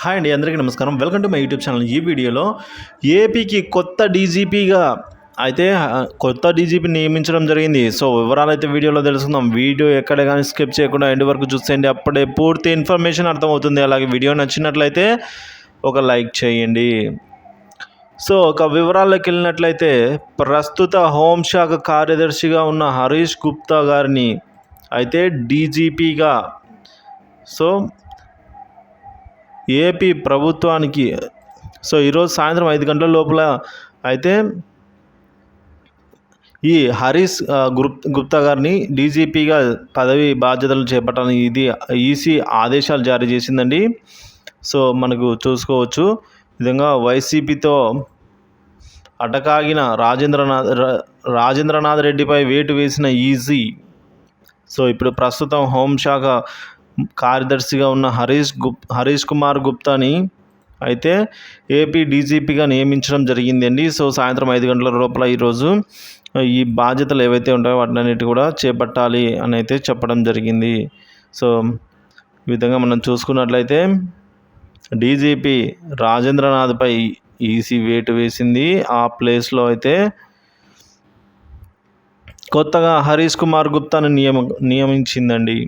Hi అండి అందరికీ నమస్కారం. Welcome to my YouTube channel. ఈ వీడియోలో ఏపీకి కొత్త డీజీపీగా అయితే కొత్త డీజీపీ నియమించడం జరిగింది. సో వివరాలు అయితే వీడియోలో తెలుసుకుందాం. వీడియో ఎక్కడ కానీ స్కిప్ చేయకుండా ఎండ్ వరకు చూసేయండి. అప్పుడే పూర్తి ఇన్ఫర్మేషన్ అర్థమవుతుంది. అలాగే వీడియో నచ్చినట్లయితే ఒక లైక్ చేయండి. సో ఒక వివరాల్లోకి వెళ్ళినట్లయితే ప్రస్తుత హోంశాఖ కార్యదర్శిగా ఉన్న హరీష్ గుప్తా గారిని అయితే డీజీపీగా సో ఏపీ ప్రభుత్వానికి సో ఈరోజు సాయంత్రం ఐదు గంటల లోపల అయితే ఈ హరీష్ గుప్ గుప్తా గారిని డీజీపీగా పదవి బాధ్యతలు చేపట్టాలని ఇది ఈసీ ఆదేశాలు జారీ చేసిందండి. సో మనకు చూసుకోవచ్చు. విధంగా వైసీపీతో అటకాగిన రాజేంద్రనాథ్ రాజేంద్రనాథ్ రెడ్డిపై వేటు వేసిన ఈజీ. సో ఇప్పుడు ప్రస్తుతం హోంశాఖ కార్యదర్శిగా ఉన్న హరీష్ గుప్ హరీష్ కుమార్ గుప్తాని అయితే ఏపీ డీజీపీగా నియమించడం జరిగిందండి. సో సాయంత్రం ఐదు గంటల లోపల ఈరోజు ఈ బాధ్యతలు ఏవైతే ఉంటాయో వాటినన్నిటి కూడా చేపట్టాలి అని అయితే చెప్పడం జరిగింది. సో ఈ విధంగా మనం చూసుకున్నట్లయితే డీజీపీ రాజేంద్రనాథ్పై ఈసీ వేటు వేసింది. ఆ ప్లేస్లో అయితే కొత్తగా హరీష్ కుమార్ గుప్తాను నియమ నియమించిందండి.